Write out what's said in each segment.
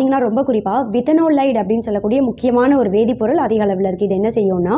பார்த்தீங்கன்னா ரொம்ப குறிப்பாக வித்தனோலைட் அப்படின்னு சொல்லக்கூடிய முக்கியமான ஒரு வேதிப்பொருள் அதிக அளவில் இருக்குது இது என்ன செய்யும்னா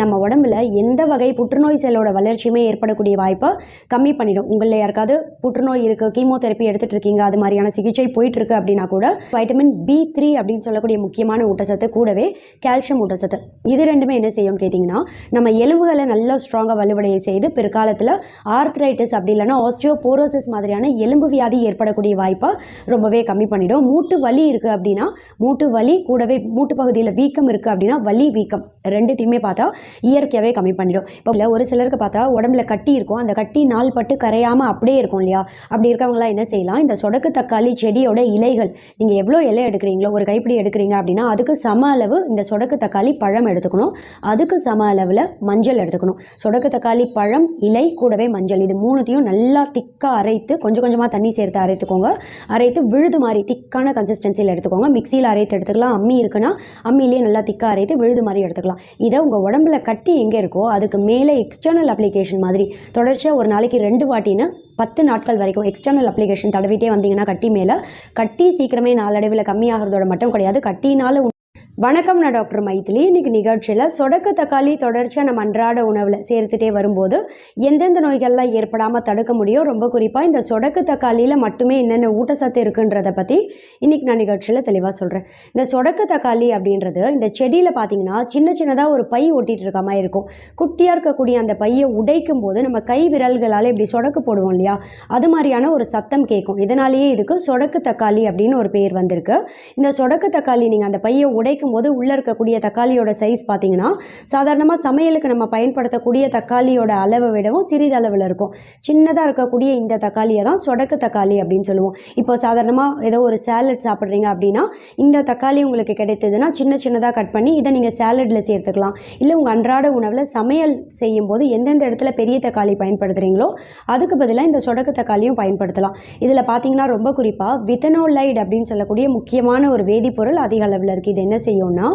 நம்ம உடம்புல எந்த வகை புற்றுநோய் செல்லோட வளர்ச்சியுமே ஏற்படக்கூடிய வாய்ப்பை கம்மி பண்ணிடும். உங்களில் யாருக்காவது புற்றுநோய் இருக்குது கீமோதெரப்பி எடுத்துகிட்டு இருக்கீங்க அது மாதிரியான சிகிச்சை போயிட்டு இருக்கு அப்படின்னா கூட வைட்டமின் பி த்ரீ அப்படின்னு சொல்லக்கூடிய முக்கியமான ஊட்டச்சத்து கூடவே கால்சியம் ஊட்டச்சத்து. இது ரெண்டுமே என்ன செய்யும் கேட்டிங்கன்னா நம்ம எலும்புகளை நல்லா ஸ்ட்ராங்காக வலுவடைய செய்து பிற்காலத்தில் ஆர்த்ரைட்டிஸ் அப்படி இல்லைன்னா ஆஸ்டியோபோரோசிஸ் மாதிரியான எலும்பு வியாதி ஏற்படக்கூடிய வாய்ப்பை ரொம்பவே கம்மி பண்ணிடும். மூட்டு வலி இருக்குது அப்படின்னா மூட்டு வலி கூடவே மூட்டு பகுதியில் வீக்கம் இருக்குது அப்படின்னா வலி வீக்கம் ரெண்டுத்தையுமே பார்த்தா இயற்கையாகவே கம்மி பண்ணிடும். இப்போ இல்லை ஒரு சிலருக்கு பார்த்தா உடம்புல கட்டி இருக்கும். அந்த கட்டி நாள் பட்டு கரையாமல் அப்படியே இருக்கும் இல்லையா? அப்படி இருக்கவங்களாம் என்ன செய்யலாம்? இந்த சொடக்கு தக்காளி செடியோட இலைகள் நீங்கள் எவ்வளோ இலை எடுக்கிறீங்களோ ஒரு கைப்பிடி எடுக்கிறீங்க அப்படின்னா அதுக்கு சம அளவு இந்த சொடக்கு தக்காளி பழம் எடுத்துக்கணும். அதுக்கு சம அளவில் மஞ்சள் எடுத்துக்கணும். சொடக்கு தக்காளி பழம் இலை கூடவே மஞ்சள். இது மூணுத்தையும் நல்லா திக்காக அரைத்து கொஞ்சம் கொஞ்சமாக தண்ணி சேர்த்து அரைத்துக்கோங்க. அரைத்து விழுது மாதிரி திக்கான கன்சிஸ்டன்சியில் எடுத்துக்கோங்க. மிக்சியில் அரைத்து எடுத்துக்கலாம். அம்மி இருக்குன்னா அம்மியிலேயே நல்லா திக்காக அரைத்து விழுது மாதிரி எடுத்துக்கலாம். இதை உங்கள் உடம்புல கட்டி எங்கே இருக்கோ அதுக்கு மேலே எக்ஸ்டர்னல் அப்ளிகேஷன் மாதிரி தொடர்ச்சியாக ஒரு நாளைக்கு ரெண்டு வாட்டின்னு பத்து நாட்கள் வரைக்கும் எக்ஸ்டர்னல் அப்ளிகேஷன் தடவிட்டே வந்தீங்கன்னா கட்டி மேலே கட்டி சீக்கிரமே நாளடைவில் கம்மியாகிறதோட மட்டும் கிடையாது. கட்டினால வணக்கம் நான் டாக்டர் மைத்திலி இன்னைக்கு நிகழ்ச்சியில் சொடக்கு தக்காளி தொடர்ச்சியாக நம்ம அன்றாட உணவில் சேர்த்துட்டே வரும்போது எந்தெந்த நோய்கள்லாம் ஏற்படாமல் தடுக்க முடியும்? ரொம்ப குறிப்பாக இந்த சொடக்கு தக்காளியில் மட்டுமே என்னென்ன ஊட்டச்சத்து இருக்குன்றதை பற்றி இன்னைக்கு நான் நிகழ்ச்சியில் தெளிவாக சொல்கிறேன் இந்த சொடக்கு தக்காளி அப்படின்றது இந்த செடியில் பார்த்தீங்கன்னா சின்ன சின்னதாக ஒரு பை ஒட்டிகிட்டு இருக்க மாதிரி இருக்கும். குட்டியாக இருக்கக்கூடிய அந்த பையை உடைக்கும் போது நம்ம கை விரல்களால் இப்படி சொடக்கு போடுவோம் இல்லையா? அது மாதிரியான ஒரு சத்தம் கேட்கும். இதனாலேயே இதுக்கு சொடக்கு தக்காளி அப்படின்னு ஒரு பேர் வந்திருக்கு. இந்த சொடக்கு தக்காளி நீங்கள் அந்த பையை உடைக்கும் போது உள்ளே இருக்கக்கூடிய தக்காளியோட சைஸ் பார்த்தீங்கன்னா சாதாரணமாக சமையலுக்கு நம்ம பயன்படுத்தக்கூடிய தக்காளியோட அளவை விடவும் சிறிதளவில் இருக்கும். சின்னதாக இருக்கக்கூடிய இந்த தக்காளியை தான் சொடக்கு தக்காளி அப்படின்னு சொல்லுவோம். இப்போ சாதாரணமாக ஏதோ ஒரு சேலட் சாப்பிட்றீங்க அப்படின்னா இந்த தக்காளி உங்களுக்கு கிடைத்ததுன்னா சின்ன சின்னதாக கட் பண்ணி இதை நீங்கள் சேலடில் சேர்த்துக்கலாம். இல்லை உங்கள் அன்றாட உணவில் சமையல் செய்யும் போது எந்தெந்த இடத்துல பெரிய தக்காளி பயன்படுத்துகிறீங்களோ அதுக்கு பதிலாக இந்த சொடக்கு தக்காளியும் பயன்படுத்தலாம். இதில் பார்த்தீங்கன்னா ரொம்ப குறிப்பாக வித்தனோலைட் அப்படின்னு சொல்லக்கூடிய முக்கியமான ஒரு வேதிப்பொருள் அதிக அளவில் இருக்குது இது என்ன செய்யும்னா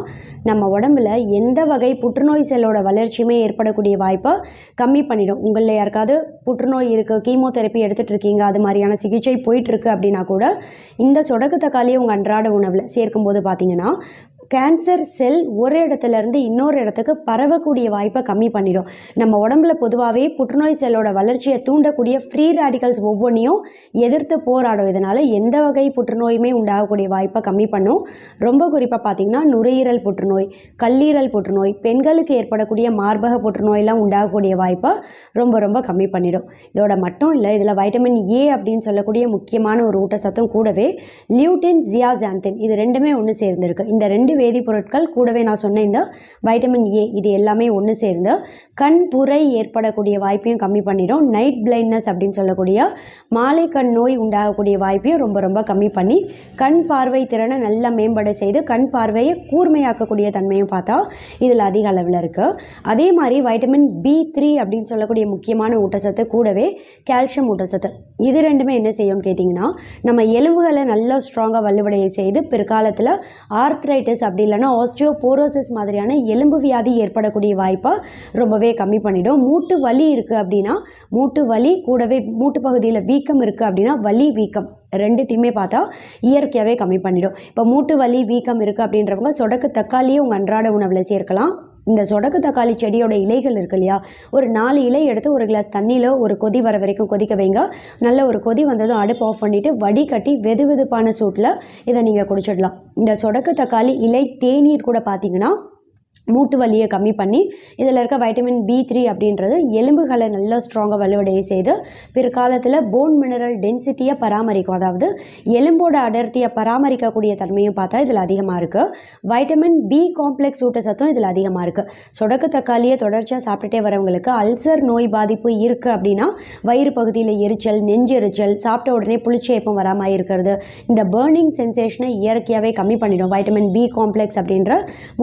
நம்ம உடம்புல எந்த வகை புற்றுநோய் செல்லோட வளர்ச்சியுமே ஏற்படக்கூடிய வாய்ப்பை கம்மி பண்ணிடும். உங்களில் யாருக்காவது புற்றுநோய் இருக்குது கீமோதெரப்பி எடுத்துகிட்டு இருக்கீங்க அது மாதிரியான சிகிச்சை போயிட்டு இருக்கு அப்படின்னா கூட இந்த சொடக்கு தக்காளியை உங்கள் அன்றாட உணவில் சேர்க்கும்போது பார்த்தீங்கன்னா கேன்சர் செல் ஒரு இடத்துல இருந்து இன்னொரு இடத்துக்கு பரவக்கூடிய வாய்ப்பை கம்மி பண்ணிடும். நம்ம உடம்புல பொதுவாகவே புற்றுநோய் செல்லோட வளர்ச்சியை தூண்டக்கூடிய ஃப்ரீ ராடிகல்ஸ் ஒவ்வொன்றையும் எதிர்த்து போராடும். இதனால் எந்த வகை புற்றுநோயுமே உண்டாகக்கூடிய வாய்ப்பை கம்மி பண்ணும். ரொம்ப குறிப்பாக பார்த்தீங்கன்னா நுரையீரல் புற்றுநோய் கல்லீரல் புற்றுநோய் பெண்களுக்கு ஏற்படக்கூடிய மார்பக புற்றுநோயெல்லாம் உண்டாகக்கூடிய வாய்ப்பை ரொம்ப ரொம்ப கம்மி பண்ணிடும். இதோட மட்டும் இல்லை இதில் வைட்டமின் ஏ அப்படின்னு சொல்லக்கூடிய முக்கியமான ஒரு ஊட்டச்சத்தும் கூடவே லியூட்டின் ஜியாசாந்தின் இது ரெண்டுமே ஒன்று சேர்ந்துருக்கு. இந்த ரெண்டு வேதிப்பொருட்கள் கூடவே நான் சொன்ன இந்த வைட்டமின் ஏ இது எல்லாமே ஒன்று சேர்ந்து கண் புரை ஏற்படக்கூடிய வாய்ப்பையும் கம்மி பண்ணிடும். நைட் பிளைண்ட்னஸ் அப்படின்னு சொல்லக்கூடிய மாலை கண் நோய் உண்டாகக்கூடிய வாய்ப்பையும் ரொம்ப ரொம்ப கம்மி பண்ணி கண் பார்வை திறனை நல்லா மேம்பட செய்து கண் பார்வையை கூர்மையாக்கக்கூடிய தன்மையும் பார்த்தா இதில் அதிக அளவில் இருக்குது அதே மாதிரி வைட்டமின் பி த்ரீ அப்படின்னு சொல்லக்கூடிய முக்கியமான ஊட்டச்சத்து கூடவே கால்சியம் ஊட்டச்சத்து. இது ரெண்டுமே என்ன செய்யும்னு கேட்டிங்கன்னா நம்ம எலும்புகளை நல்லா ஸ்ட்ராங்காக வலுவடைய செய்து பிற்காலத்தில் ஆர்த்ரைட்டிஸ் அப்படி இல்லைன்னா ஆஸ்ட்ரியோபோரோசிஸ் மாதிரியான எலும்பு வியாதி ஏற்படக்கூடிய வாய்ப்பை ரொம்பவே கம்மி பண்ணிடும். மூட்டு வலி இருக்குது அப்படின்னா மூட்டு வலி கூடவே மூட்டு பகுதியில் வீக்கம் இருக்குது அப்படின்னா வலி வீக்கம் ரெண்டுத்தையுமே பார்த்தா இயற்கையாகவே கம்மி பண்ணிடும். இப்போ மூட்டு வலி வீக்கம் இருக்குது அப்படின்றவங்க சொடக்கு தக்காளியை உங்கள் அன்றாட உணவில் சேர்க்கலாம். இந்த சொடக்கு தக்காளி செடியோட இலைகள் இருக்கு இல்லையா? ஒரு நாலு இலை எடுத்து ஒரு கிளாஸ் தண்ணியில் ஒரு கொதி வர வரைக்கும் கொதிக்க வைங்க. நல்ல ஒரு கொதி வந்ததும் அடுப்பு ஆஃப் பண்ணிவிட்டு வடிகட்டி வெது வெதுப்பான சூட்டில் இதை நீங்கள் குடிச்சிடலாம். இந்த சொடக்கு தக்காளி இலை தேநீர் கூட பார்த்தீங்கன்னா மூட்டு வலியை கம்மி பண்ணி இதில் இருக்க வைட்டமின் பி த்ரீ அப்படின்றது எலும்புகளை நல்லா ஸ்ட்ராங்காக வலுவடைய செய்து பிற்காலத்தில் போன் மினரல் டென்சிட்டியை பராமரிக்கும். அதாவது எலும்போட அடர்த்தியை பராமரிக்கக்கூடிய தன்மையும் பார்த்தா இதில் அதிகமாக இருக்குது வைட்டமின் பி காம்ப்ளெக்ஸ் ஊட்டச்சத்தும் இதில் அதிகமாக இருக்குது சொடக்கு தக்காளியை தொடர்ச்சியாக சாப்பிட்டுட்டே வரவங்களுக்கு அல்சர் நோய் பாதிப்பு இருக்குது அப்படின்னா வயிறு பகுதியில் எரிச்சல் நெஞ்செரிச்சல் சாப்பிட்ட உடனே புளிச்சேப்பம் வராமல் இருக்கிறது. இந்த பேர்னிங் சென்சேஷனை இயற்கையாகவே கம்மி பண்ணிடும். வைட்டமின் பி காம்ப்ளெக்ஸ் அப்படின்ற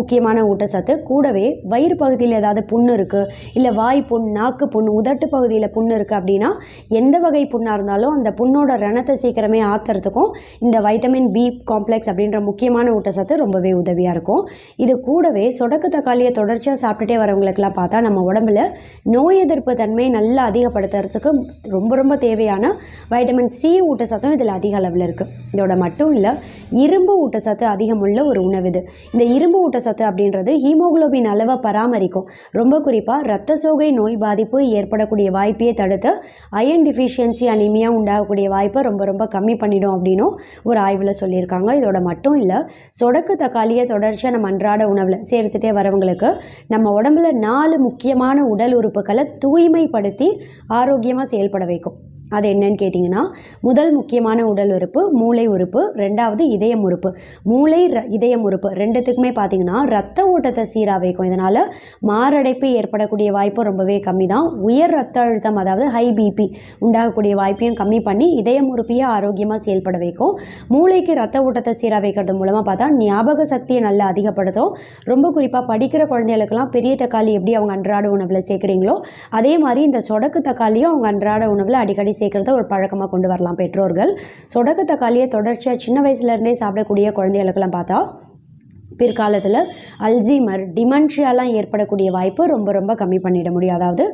முக்கியமான ஊட்டச்சத்து சத்து கூடவே வயிறு பகுதியில் ஏதாவது புண்ணு இருக்குது இல்லை வாய் புண் நாக்கு புண் உதட்டு பகுதியில் புண்ணு இருக்குது அப்படின்னா எந்த வகை புண்ணாக இருந்தாலும் அந்த புண்ணோட ரணத்தை சீக்கிரமே ஆத்துறதுக்கும் இந்த வைட்டமின் பி காம்ப்ளெக்ஸ் அப்படின்ற முக்கியமான ஊட்டச்சத்து ரொம்பவே உதவியாக இருக்கும். இது கூடவே சொடக்கு தக்காளியை தொடர்ச்சியாக சாப்பிட்டுட்டே வரவங்களுக்கெல்லாம் பார்த்தா நம்ம உடம்புல நோய் எதிர்ப்பு தன்மையை நல்லா அதிகப்படுத்துறதுக்கு ரொம்ப ரொம்ப தேவையான வைட்டமின் சி ஊட்டச்சத்தும் இதில் அதிக அளவில் இருக்குது இதோட மட்டும் இல்லை இரும்பு ஊட்டச்சத்து அதிகமுள்ள ஒரு உணவு இது. இந்த இரும்பு ஊட்டச்சத்து அப்படின்றது ஹீமோகுளோபின் அளவை பராமரிக்கும். ரொம்ப குறிப்பாக இரத்த சோகை நோய் பாதிப்பு ஏற்படக்கூடிய வாய்ப்பையே தடுத்து அயன் டிஃபிஷியன்சி அனிமியா உண்டாகக்கூடிய வாய்ப்பை ரொம்ப ரொம்ப கம்மி பண்ணிடும் அப்படின்னும் ஒரு ஆய்வில் சொல்லியிருக்காங்க. இதோட மட்டும் இல்லை சொடக்கு தக்காளியை தொடர்ச்சியாக நம்ம அன்றாட உணவில் சேர்த்துட்டே வரவங்களுக்கு நம்ம உடம்புல நாலு முக்கியமான உடல் உறுப்புகளை தூய்மைப்படுத்தி ஆரோக்கியமாக செயல்பட வைக்கும். அது என்னன்னு கேட்டிங்கன்னா முதல் முக்கியமான உடல் உறுப்பு மூளை உறுப்பு ரெண்டாவது இதயம் உறுப்பு. மூளை ர இதயம் உறுப்பு ரெண்டுத்துக்குமே பார்த்தீங்கன்னா ரத்த ஓட்டத்தை சீராக வைக்கும். இதனால் மாரடைப்பு ஏற்படக்கூடிய வாய்ப்பு ரொம்பவே கம்மி தான் உயர் ரத்த அழுத்தம் அதாவது ஹை பிபி உண்டாகக்கூடிய வாய்ப்பையும் கம்மி பண்ணி இதயம் உறுப்பையே ஆரோக்கியமாக செயல்பட வைக்கும். மூளைக்கு ரத்த ஓட்டத்தை சீராக வைக்கிறது மூலமாக பார்த்தா ஞாபக சக்தியை நல்லா அதிகப்படுத்தும். ரொம்ப குறிப்பாக படிக்கிற குழந்தைகளுக்கெல்லாம் பெரிய தக்காளி எப்படி அவங்க அன்றாட உணவில் சேர்க்குறீங்களோ அதே மாதிரி இந்த சொடக்கு தக்காளியும் அவங்க அன்றாட உணவில் அடிக்கடி சேர்க்குறத ஒரு பழக்கமாக கொண்டு வரலாம் பெற்றோர்கள். சொடக்கு தக்காளியை தொடர்ச்சியாக சின்ன வயசுலேருந்தே சாப்பிடக்கூடிய குழந்தைகளுக்கெல்லாம் பார்த்தா பிற்காலத்தில் அல்சீமர் டிமென்ஷியாலாம் ஏற்படக்கூடிய வாய்ப்பு ரொம்ப ரொம்ப கம்மி பண்ணிட முடியும். அதாவது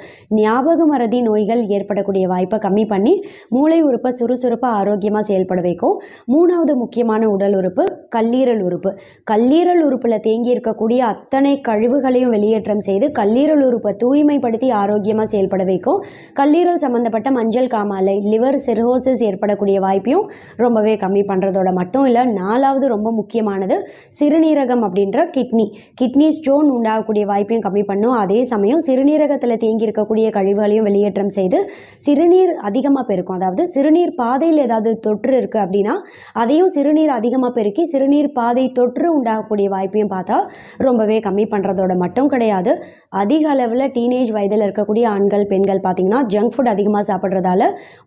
ஞாபக மறதி நோய்கள் ஏற்படக்கூடிய வாய்ப்பை கம்மி பண்ணி மூளை உறுப்பை சுறுசுறுப்பாக ஆரோக்கியமாக செயல்பட வைக்கும். மூணாவது முக்கியமான உடல் உறுப்பு கல்லீரல் உறுப்பு. கல்லீரல் உறுப்பில் தேங்கி இருக்கக்கூடிய அத்தனை கழிவுகளையும் வெளியேற்றம் செய்து கல்லீரல் உறுப்பை தூய்மைப்படுத்தி ஆரோக்கியமாக செயல்பட வைக்கும். கல்லீரல் சம்மந்தப்பட்ட மஞ்சள் காமாலை லிவர் சிர்ஹோசிஸ் ஏற்படக்கூடிய வாய்ப்பையும் ரொம்பவே கம்மி பண்ணுறதோட மட்டும் இல்லை நாலாவது ரொம்ப முக்கியமானது சிறுநீரக சிறுநீரகம் அப்படின்ற கிட்னி. கிட்னி ஸ்டோன் உண்டாகக்கூடிய வாய்ப்பையும் கம்மி பண்ணும். அதே சமயம் சிறுநீரகத்தில் தேங்கி இருக்கக்கூடிய கழிவுகளையும் வெளியேற்றம் செய்து சிறுநீர் அதிகமாக பெருக்கும். அதாவது சிறுநீர் பாதையில் ஏதாவது தொற்று இருக்குது அப்படின்னா அதையும் சிறுநீர் அதிகமாக பெருக்கி சிறுநீர் பாதை தொற்று உண்டாகக்கூடிய வாய்ப்பையும் பார்த்தா ரொம்பவே கம்மி பண்ணுறதோட மட்டும் கிடையாது. அதிக அளவில் டீனேஜ் வயதில் இருக்கக்கூடிய ஆண்கள் பெண்கள் பார்த்திங்கன்னா ஜங்க் ஃபுட் அதிகமாக சாப்பிட்றதால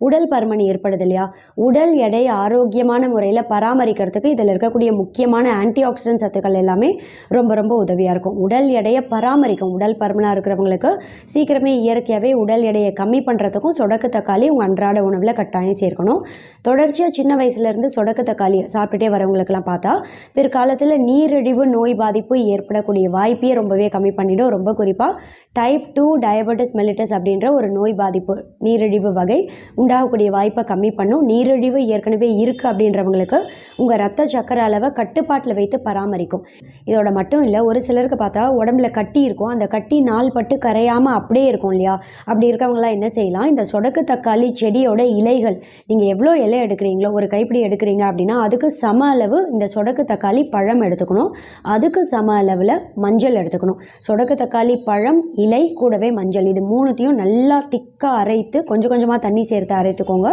உடல் பருமன் ஏற்படுது இல்லையா? உடல் எடை ஆரோக்கியமான முறையில் பராமரிக்கிறதுக்கு இதில் இருக்கக்கூடிய முக்கியமான ஆன்டி ஆக்சிடென்ட் சத்துக்கள் எல்லாமே ரொம்ப ரொம்ப உதவியாக இருக்கும். உடல் எடையை பராமரிக்கும். உடல் பருமனாக இருக்கிறவங்களுக்கு சீக்கிரமே இயற்கையாகவே உடல் எடையை கம்மி பண்ணுறதுக்கும் சொடக்கு தக்காளி உங்கள் அன்றாட உணவில் கட்டாயம் சேர்க்கணும். தொடர்ச்சியாக சின்ன வயசுலேருந்து சொடக்கு தக்காளியை சாப்பிட்டுட்டே வரவங்களுக்கெல்லாம் பார்த்தா பிற்காலத்தில் நீரிழிவு நோய் பாதிப்பு ஏற்படக்கூடிய வாய்ப்பையே ரொம்பவே கம்மி பண்ணிவிடும் ரொம்ப குறிப்பாக டைப் டூ டயபெட்டிஸ் மெலிட்டஸ் அப்படின்ற ஒரு நோய் பாதிப்பு நீரிழிவு வகை உண்டாகக்கூடிய வாய்ப்பை கம்மி பண்ணும். நீரிழிவு ஏற்கனவே இருக்குது அப்படின்றவங்களுக்கு உங்கள் ரத்த சக்கர அளவை கட்டுப்பாட்டில் வைத்து பராமரிக்கும். இதோட மட்டும் இல்லை ஒரு சிலருக்கு பார்த்தா உடம்புல கட்டி இருக்கும். அந்த கட்டி நாள் பட்டு கரையாமல் அப்படியே இருக்கும் இல்லையா? அப்படி இருக்கவங்களாம் என்ன செய்யலாம்? இந்த சொடக்கு தக்காளி செடியோட இலைகள் நீங்கள் எவ்வளோ இலை எடுக்கிறீங்களோ ஒரு கைப்பிடி எடுக்கிறீங்க அப்படின்னா அதுக்கு சம அளவு இந்த சொடக்கு தக்காளி பழம் எடுத்துக்கணும். அதுக்கு சம அளவில் மஞ்சள் எடுத்துக்கணும். சொடக்கு தக்காளி பழம் இலை கூடவே மஞ்சள். இது மூணுத்தையும் நல்லா திக்காக அரைத்து கொஞ்சம் கொஞ்சமாக தண்ணி சேர்த்து அரைத்துக்கோங்க.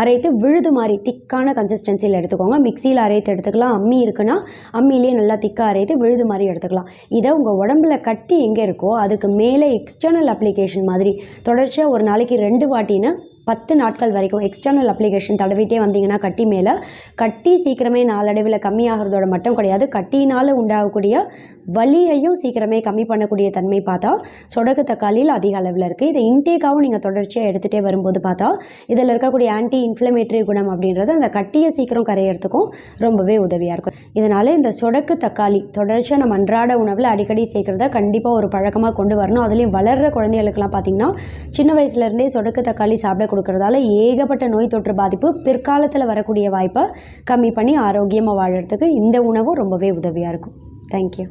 அரைத்து விழுது மாதிரி திக்கான கன்சிஸ்டன்சியில் எடுத்துக்கோங்க. மிக்சியில் அரைத்து எடுத்துக்கலாம். அம்மி இருக்குன்னா அம்மியிலேயே நல்லா திக்காக இது விழுது மாதிரி எடுத்துக்கலாம். இதை உங்கள் உடம்புல கட்டி எங்கே இருக்கோ அதுக்கு மேலே எக்ஸ்டர்னல் அப்ளிகேஷன் மாதிரி தொடர்ச்சியாக ஒரு நாளைக்கு ரெண்டு வாட்டின்னு பத்து நாட்கள் வரைக்கும் எக்ஸ்டர்னல் அப்ளிகேஷன் தடவிட்டே வந்தீங்கன்னா கட்டி மேலே கட்டி சீக்கிரமே நாளடைவில் கம்மியாகிறதோட மட்டும் கிடையாது. கட்டினால் உண்டாகக்கூடிய வலியையும் சீக்கிரமே கம்மி பண்ணக்கூடிய தன்மை பார்த்தா சொடக்கு தக்காளியில் அதிக அளவில் இருக்குது இதை இன்டேக்காகவும் நீங்கள் தொடர்ச்சியாக எடுத்துகிட்டே வரும்போது பார்த்தா இதில் இருக்கக்கூடிய ஆன்டி இன்ஃப்ளமேட்டரி குணம் அப்படின்றது அந்த கட்டியை சீக்கிரம் கரையிறதுக்கும் ரொம்பவே உதவியாக இருக்கும். இதனால் இந்த சொடக்கு தக்காளி தொடர்ச்சியாக நம்ம அன்றாட உணவில் அடிக்கடி சேர்க்குறத கண்டிப்பாக ஒரு பழக்கமாக கொண்டு வரணும். அதுலேயும் வளர்கிற குழந்தைகளுக்கெல்லாம் பார்த்திங்கன்னா சின்ன வயசுலேருந்தே சொடக்கு தக்காளி சாப்பிட கொடுக்கறதால ஏகப்பட்ட நோய் தொற்று பாதிப்பு பிற்காலத்தில் வரக்கூடிய வாய்ப்பை கம்மி பண்ணி ஆரோக்கியமாக வாழறதுக்கு இந்த உணவும் ரொம்பவே உதவியாக இருக்கும். தேங்க்யூ